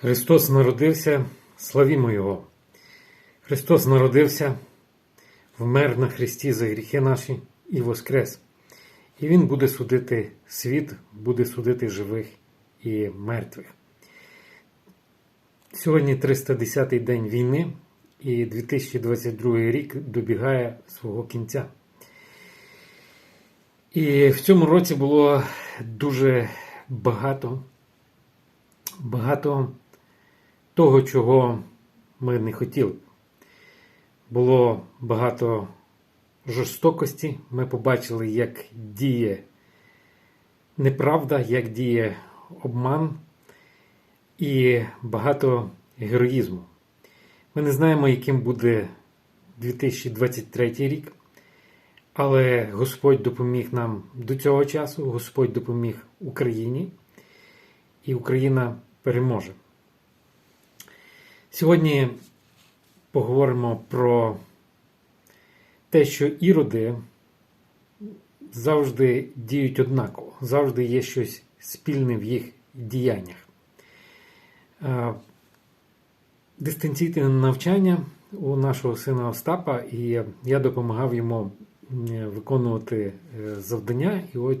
Христос народився, славімо Його. Христос народився, вмер на Христі за гріхи наші і воскрес. І Він буде судити світ, буде судити живих і мертвих. Сьогодні 310-й день війни, і 2022 рік добігає свого кінця. І в цьому році було дуже багато, багато того, чого ми не хотіли. Було багато жорстокості. Ми побачили, як діє неправда, як діє обман і багато героїзму. Ми не знаємо, яким буде 2023 рік, але Господь допоміг нам до цього часу, Господь допоміг Україні, і Україна переможе. Сьогодні поговоримо про те, що іроди завжди діють однаково, завжди є щось спільне в їх діяннях. Е, Дистанційне навчання у нашого сина Остапа, і я допомагав йому е, виконувати е, завдання. І от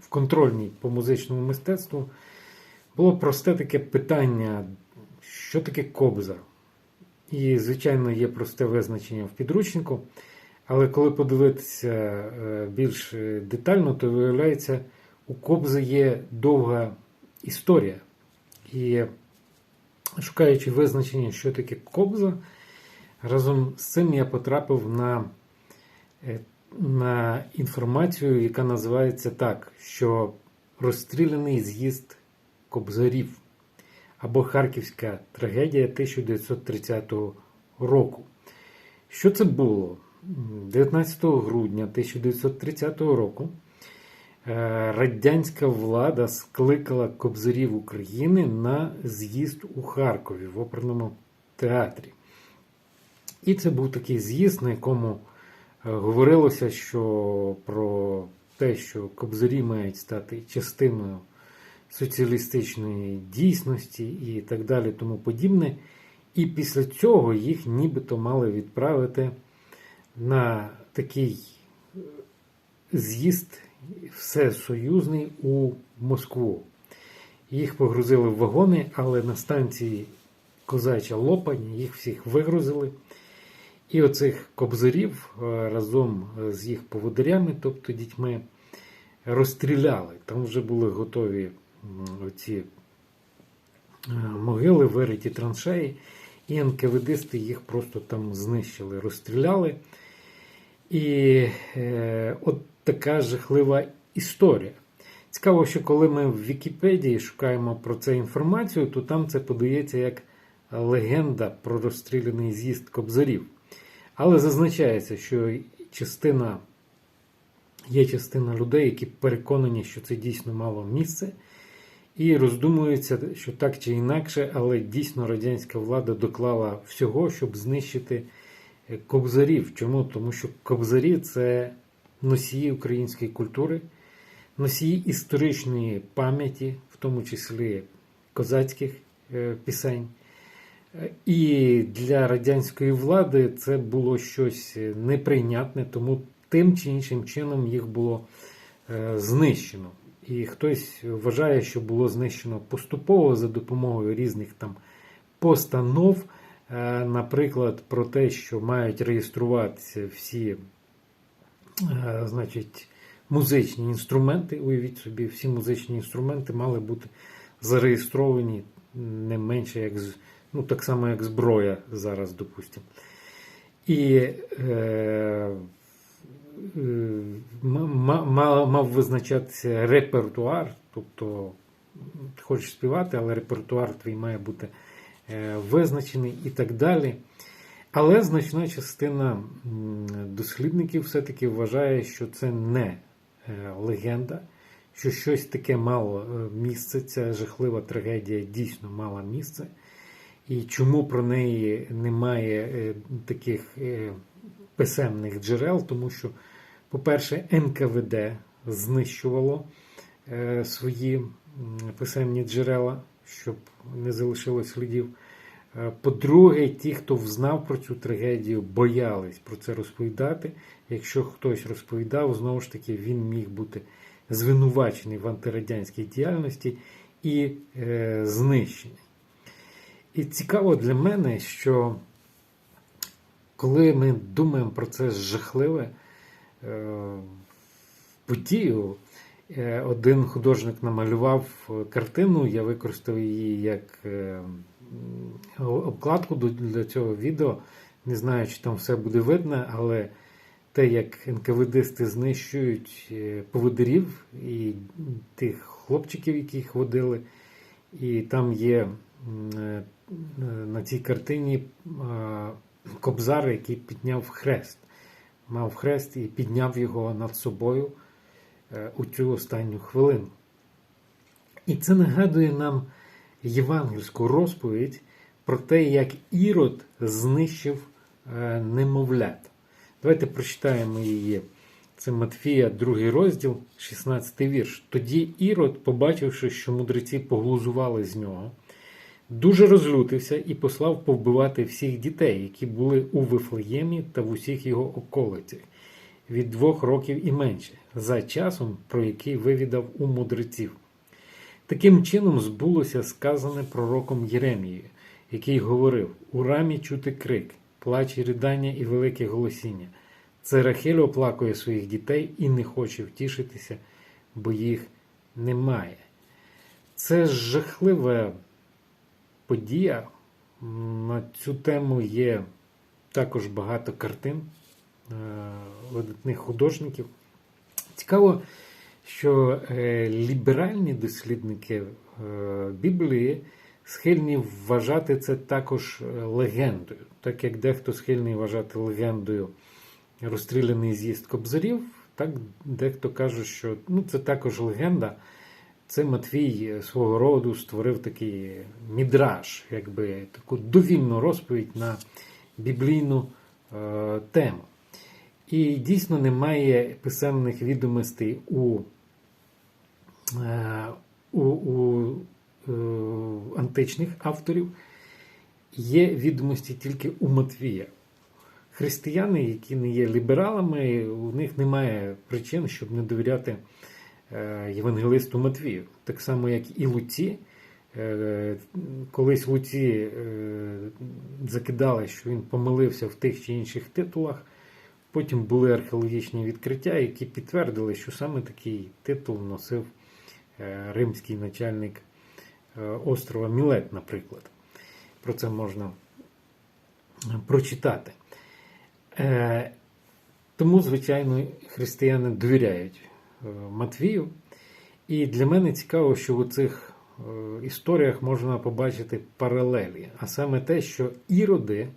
в контрольній по музичному мистецтву було просте таке питання, що таке кобза? І, звичайно, є просте визначення в підручнику, але коли подивитися е, більш детально, то виявляється, у кобзи є довга історія. І шукаючи визначення, що таке кобза, разом з цим я потрапив на, е, на інформацію, яка називається так, що розстріляний з'їзд кобзарів або Харківська трагедія 1930 року. Що це було? 19 грудня 1930 року е, радянська влада скликала кобзарів України на з'їзд у Харкові в оперному театрі. І це був такий з'їзд, на якому е, говорилося, що про те, що кобзарі мають стати частиною соціалістичної дійсності і так далі, тому подібне. І після цього їх нібито мали відправити на такий е, з'їзд всесоюзний у Москву. Їх погрузили в вагони, але на станції Козача Лопань їх всіх вигрузили. І оцих кобзарів е, разом з їх поводирями, тобто дітьми, розстріляли. Там вже були готові ці е, могили, вириті траншеї, і НКВДисти їх просто там знищили, розстріляли. І е, от така жахлива історія. Цікаво, що коли ми в Вікіпедії шукаємо про це інформацію, то там це подається як легенда про розстріляний з'їзд кобзарів. Але зазначається, що частина, є частина людей, які переконані, що це дійсно мало місце. І роздумується, що так чи інакше, але дійсно радянська влада доклала всього, щоб знищити кобзарів. Чому? Тому що кобзарі це носії української культури, носії історичної пам'яті, в тому числі козацьких пісень. І для радянської влади це було щось неприйнятне, тому тим чи іншим чином їх було знищено. І хтось вважає, що було знищено поступово за допомогою різних там постанов, наприклад, про те, що мають реєструватися всі значить, музичні інструменти. Уявіть собі, всі музичні інструменти мали бути зареєстровані не менше, як ну, так само, як зброя зараз, допустимо. І е, мав визначатися репертуар, тобто хочеш співати, але репертуар твій має бути визначений і так далі. Але значна частина дослідників все-таки вважає, що це не легенда, що щось таке мало місце, ця жахлива трагедія дійсно мала місце. І чому про неї немає таких писемних джерел, тому що, по-перше, НКВД знищувало свої писемні джерела щоб не залишилось слідів. Е, По-друге, ті, хто взнав про цю трагедію, боялись про це розповідати. Якщо хтось розповідав, знову ж таки, він міг бути звинувачений в антирадянській діяльності і е, знищений. І цікаво для мене, що коли ми думаємо про це жахливе е, подію, е, один художник намалював картину, я використав її як е, обкладку для цього відео. Не знаю, чи там все буде видно, але те, як НКВДисти знищують поводирів і тих хлопчиків, яких водили, і там є на цій картині кобзар, який підняв хрест. Мав хрест і підняв його над собою е, у цю останню хвилину. І це нагадує нам євангельську розповідь про те, як Ірод знищив е, немовлят. Давайте прочитаємо її. Це Матфія, другий розділ, 16 вірш. Тоді Ірод, побачивши, що мудреці поглузували з нього, дуже розлютився і послав повбивати всіх дітей, які були у Вифлеємі та в усіх його околицях, від двох років і менше, за часом, про який вивідав у мудреців. Таким чином збулося сказане пророком Єремією, який говорив: у рамі чути крик, плач і ридання і велике голосіння. Це Рахель оплакує своїх дітей і не хоче втішитися, бо їх немає. Це жахлива подія. На цю тему є також багато картин е, видатних художників. Цікаво, що е, ліберальні дослідники е, Біблії схильні вважати це також легендою, так як дехто схильний вважати легендою розстріляний з'їзд кобзарів, так дехто каже, що ну, це також легенда. Це Матвій е, свого роду створив такий мідраж, якби таку довільну розповідь на біблійну е, тему. І дійсно немає писемних відомостей у, е, у, у е, античних авторів. Є відомості тільки у Матвія. Християни, які не є лібералами, у них немає причин, щоб не довіряти євангелисту Матвію. Так само, як і Луці. Е, Колись Луці е, закидали, що він помилився в тих чи інших титулах. Потім були археологічні відкриття, які підтвердили, що саме такий титул носив е, римський начальник е, острова Мілет, наприклад. Про це можна прочитати. Е, Тому, звичайно, християни довіряють е, Матвію. І для мене цікаво, що у цих е, історіях можна побачити паралелі, а саме те, що іроди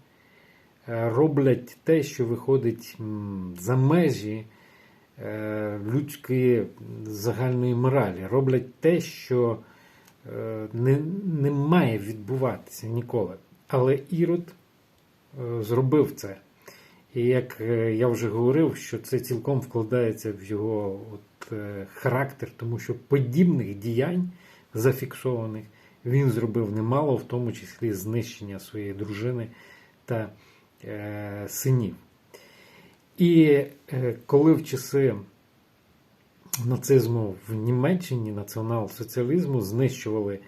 е, роблять те, що виходить за межі е, людської загальної моралі, роблять те, що не, не має відбуватися ніколи. Але Ірод зробив це. І як е, я вже говорив, що це цілком вкладається в його от, е, характер, тому що подібних діянь зафіксованих він зробив немало, в тому числі знищення своєї дружини та е, синів. І е, коли в часи нацизму в Німеччині націонал-соціалізму знищували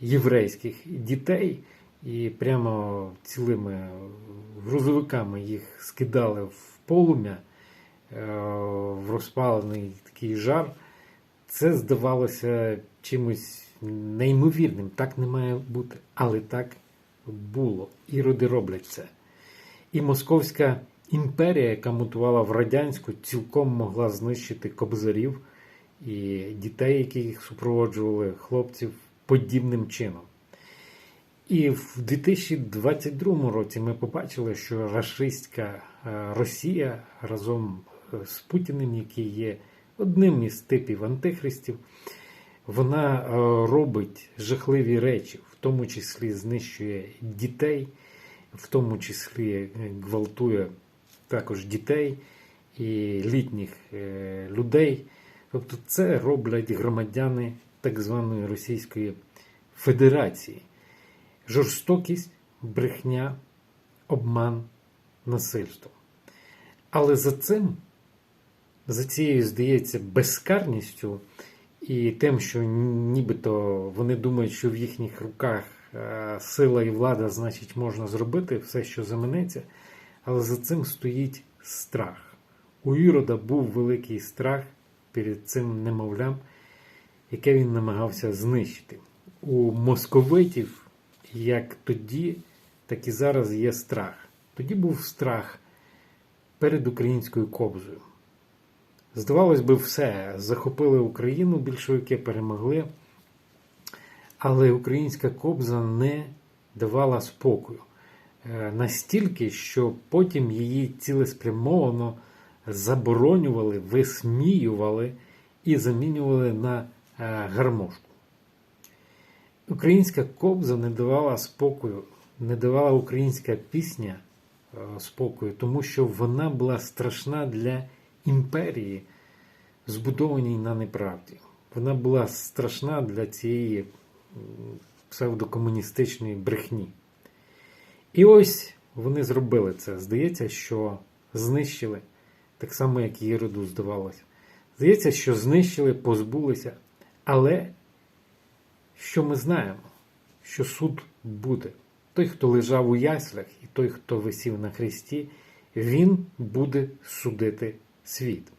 єврейських дітей і прямо цілими грузовиками їх скидали в полум'я, е, в розпалений такий жар, це здавалося чимось неймовірним. Так не має бути. Але так було. Іроди роблять це. І Московська імперія, яка мутувала в радянську, цілком могла знищити кобзарів і дітей, які їх супроводжували, хлопців подібним чином. І в 2022 році ми побачили, що рашистська е, Росія разом е, з Путіним, який є одним із типів антихристів, вона е, робить жахливі речі, в тому числі знищує дітей, в тому числі гвалтує також дітей і літніх людей. Тобто це роблять громадяни так званої Російської федерації. Жорстокість, брехня, обман, насильство. Але за цим, за цією, здається, безкарністю і тим, що нібито вони думають, що в їхніх руках е, сила і влада, значить, можна зробити все, що заманеться, але за цим стоїть страх. У Ірода був великий страх перед цим немовлям, яке він намагався знищити. У московитів, як тоді, так і зараз є страх. Тоді був страх перед українською кобзою. Здавалось би, все, захопили Україну, більшовики перемогли, але українська кобза не давала спокою. Е, Настільки, що потім її цілеспрямовано заборонювали, висміювали і замінювали на е, гармошку. Українська кобза не давала спокою, не давала українська пісня е, спокою, тому що вона була страшна для імперії, збудованій на неправді. Вона була страшна для цієї псевдокомуністичної брехні. І ось вони зробили це. Здається, що знищили, так само, як і Єроду здавалося. Здається, що знищили, позбулися. Але що ми знаємо? Що суд буде. Той, хто лежав у яслях, і той, хто висів на хресті, він буде судити світ.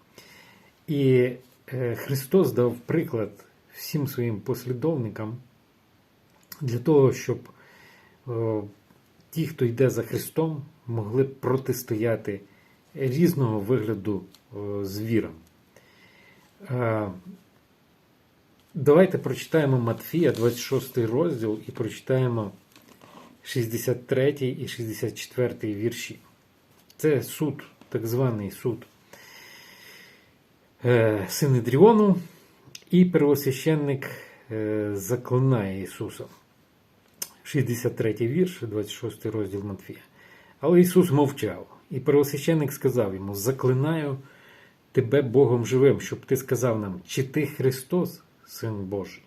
І е, Христос дав приклад всім своїм послідовникам для того, щоб е, ті, хто йде за Христом, могли протистояти різного вигляду е, звірам. Давайте прочитаємо Матфія, 26 розділ, і прочитаємо 63 і 64 вірші. Це суд, так званий суд е, Синедріону, і первосвященник е, заклинає Ісуса. 63 вірш, 26 розділ Матфія. Але Ісус мовчав, і первосвященник сказав йому: Заклинаю тебе Богом живим, щоб ти сказав нам, чи ти Христос, Син Божий.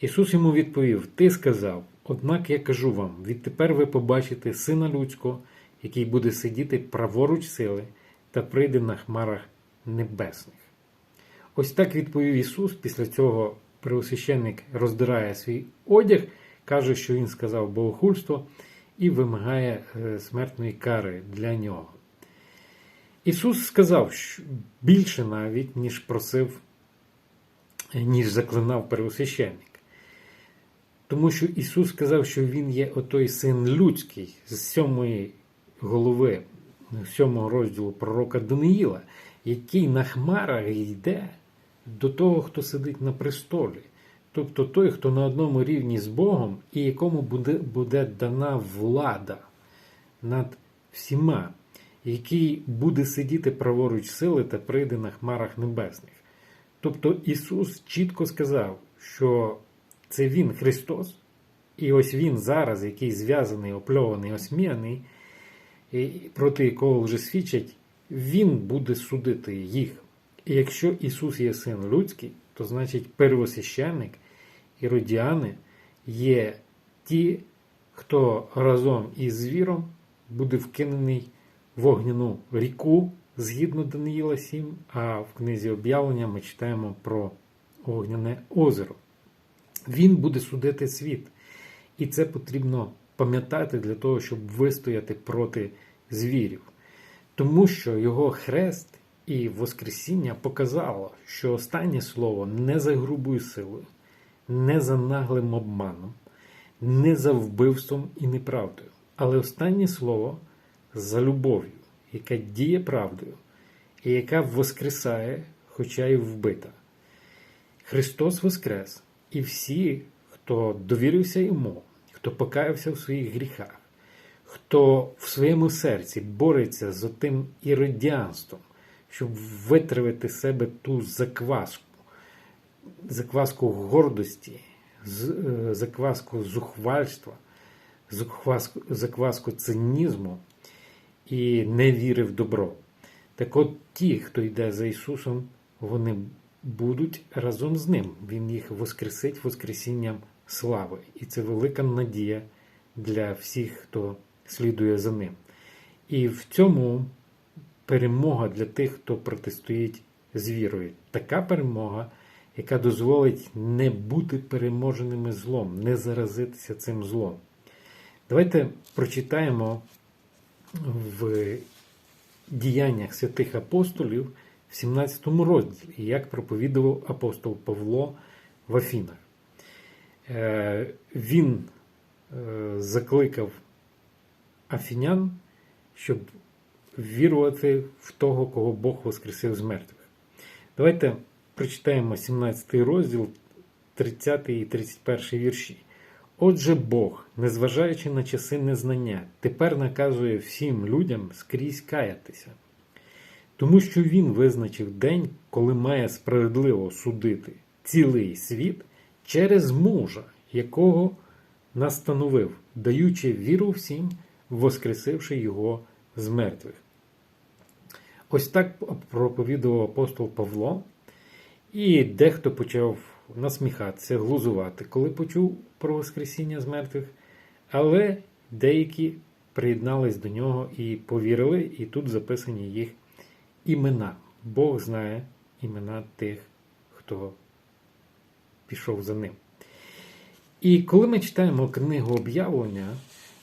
Ісус йому відповів: Ти сказав, однак я кажу вам: відтепер ви побачите Сина Людського, який буде сидіти праворуч сили та прийде на хмарах небесних. Ось так відповів Ісус. Після цього преосвященник роздирає свій одяг, каже, що Він сказав богохульство і вимагає е, смертної кари для нього. Ісус сказав більше навіть, ніж просив, ніж заклинав первосвященник. Тому що Ісус сказав, що Він є отой син людський з сьомої голови, сьомого розділу пророка Даниїла, який на хмарах йде до того, хто сидить на престолі. Тобто той, хто на одному рівні з Богом і якому буде, буде дана влада над всіма, який буде сидіти праворуч сили та прийде на хмарах небесних. Тобто Ісус чітко сказав, що це Він Христос, і ось Він зараз, який зв'язаний, опльований, осміяний, проти якого вже свідчать, Він буде судити їх. І якщо Ісус є син людський, то значить первосвященник і родіани є ті, хто разом із звіром буде вкинений в огняну ріку згідно Даниїла 7, а в книзі об'явлення ми читаємо про огняне озеро. Він буде судити світ. І це потрібно пам'ятати для того, щоб вистояти проти звірів. Тому що його хрест і Воскресіння показало, що останнє слово не за грубою силою, не за наглим обманом, не за вбивством і неправдою, але останнє слово за любов'ю, яка діє правдою і яка воскресає, хоча й вбита. Христос Воскрес, і всі, хто довірився йому, хто покаявся в своїх гріхах, хто в своєму серці бореться з тим іродіанством, щоб витравити себе ту закваску, закваску гордості, е, закваску зухвальства, закваску, закваску цинізму і не віри в добро. Так от ті, хто йде за Ісусом, вони будуть разом з Ним. Він їх воскресить Воскресінням слави. І це велика надія для всіх, хто слідує за ним. І в цьому перемога для тих, хто протистоїть з вірою. Така перемога, яка дозволить не бути переможеними злом, не заразитися цим злом. Давайте прочитаємо в діяннях святих апостолів в 17 розділі, як проповідував апостол Павло в Афінах. Е, Він е, закликав афінян, щоб вірувати в того, кого Бог воскресив з мертвих. Давайте прочитаємо 17 розділ, 30 і 31 вірші. Отже, Бог, незважаючи на часи незнання, тепер наказує всім людям скрізь каятися, тому що Він визначив день, коли має справедливо судити цілий світ через мужа, якого настановив, даючи віру всім, воскресивши його з мертвих. Ось так проповідував апостол Павло, і дехто почав насміхатися, глузувати, коли почув про Воскресіння з мертвих, але деякі приєднались до нього і повірили, і тут записані їх імена. Бог знає імена тих, хто пішов за ним. І коли ми читаємо книгу об'явлення,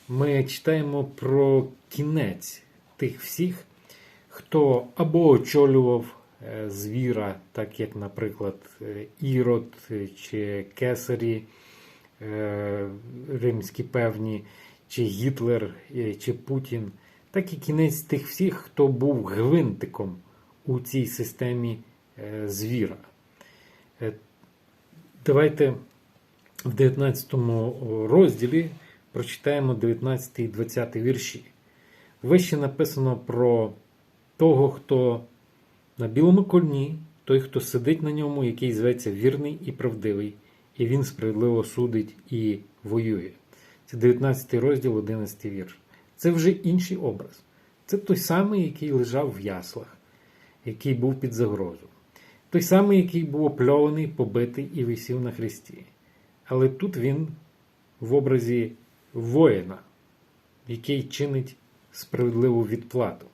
ми читаємо про кінець тих всіх, хто або очолював звіра, так як, наприклад, е, Ірод е, чи Кесарі римські певні, чи Гітлер, чи Путін, так і кінець тих всіх, хто був гвинтиком у цій системі звіра. Давайте в 19 розділі прочитаємо 19 і 20 вірші. Вище написано про того, хто на білому коні, той, хто сидить на ньому, який зветься вірний і правдивий, і він справедливо судить і воює. Це 19 розділ, 11 вірш. Це вже інший образ. Це той самий, який лежав в яслах, який був під загрозу. Той самий, який був опльований, побитий і висів на хресті. Але тут він в образі воїна, який чинить справедливу відплату.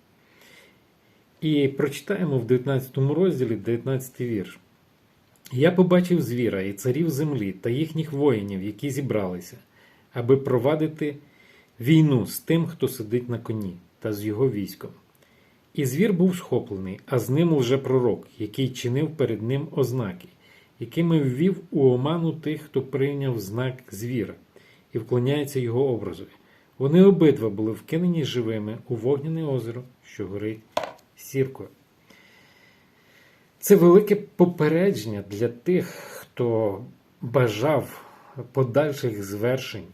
І прочитаємо в 19 розділі 19 вірш. Я побачив звіра і царів землі та їхніх воїнів, які зібралися, аби провадити війну з тим, хто сидить на коні, та з його військом. І звір був схоплений, а з ним уже пророк, який чинив перед ним ознаки, якими ввів у оману тих, хто прийняв знак звіра і вклоняється його образові. Вони обидва були вкинені живими у вогняне озеро, що горить сіркою. Це велике попередження для тих, хто бажав подальших звершень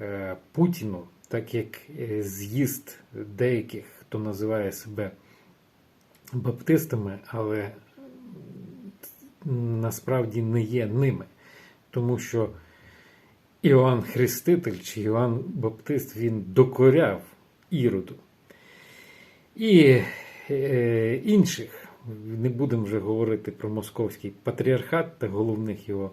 е, Путіну, так як е, з'їзд деяких, хто називає себе баптистами, але насправді не є ними. Тому що Іоанн Хреститель чи Іоанн Баптист він докоряв іроду. І інших, не будемо вже говорити про московський патріархат та головних його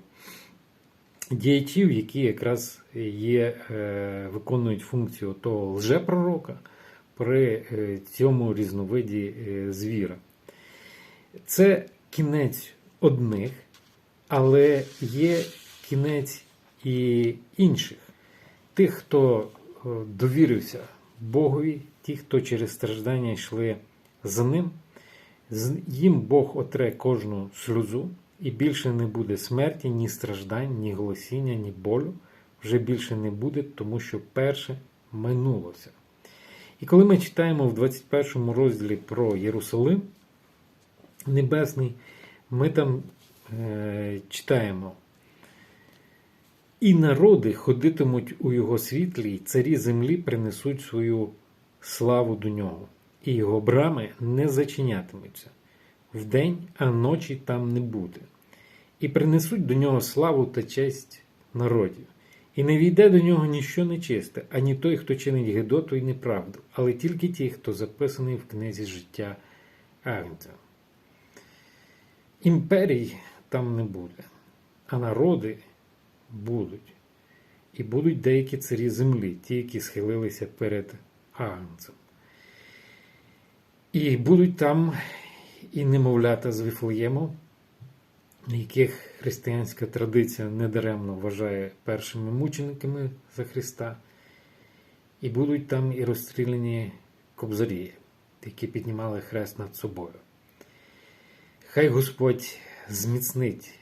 діячів, які якраз є, е, виконують функцію того лжепророка при е, цьому різновиді е, звіра. Це кінець одних, але є кінець і інших, тих, хто е, довірився Богові, ті, хто через страждання йшли за ним, їм Бог отре кожну сльозу, і більше не буде смерті, ні страждань, ні голосіння, ні болю. Вже більше не буде, тому що перше минулося. І коли ми читаємо в 21 розділі про Єрусалим Небесний, ми там е, читаємо. І народи ходитимуть у його світлі, і царі землі принесуть свою славу до нього, і його брами не зачинятимуться вдень, а ночі там не буде, і принесуть до нього славу та честь народів. І не війде до нього ніщо нечисте, ані той, хто чинить гидоту і неправду, але тільки ті, хто записаний в книзі життя Агнця. Імперій там не буде, а народи будуть. і будуть деякі царі землі, ті, які схилилися перед Агнцем. І будуть там і немовлята з Віфлеєму, яких християнська традиція недаремно вважає першими мучениками за Христа. І будуть там і розстріляні кобзарі, які піднімали хрест над собою. Хай Господь зміцнить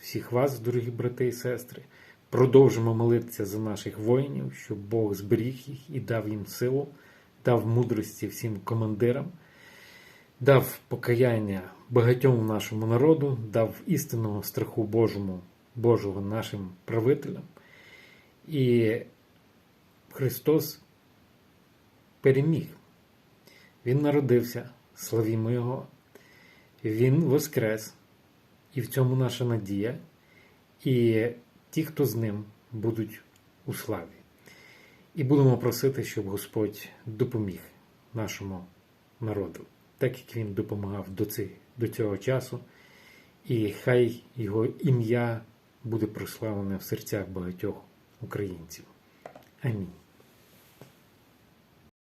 всіх вас, дорогі брати і сестри. Продовжимо молитися за наших воїнів, щоб Бог зберіг їх і дав їм силу, дав мудрості всім командирам, дав покаяння багатьом нашому народу, дав істинного страху Божому, Божого нашим правителям. І Христос переміг. Він народився, славімо Його. Він воскрес, і в цьому наша надія. І ті, хто з ним, будуть у славі. І будемо просити, щоб Господь допоміг нашому народу, так як він допомагав до, цих, до цього часу. І хай його ім'я буде прославлене в серцях багатьох українців. Амінь.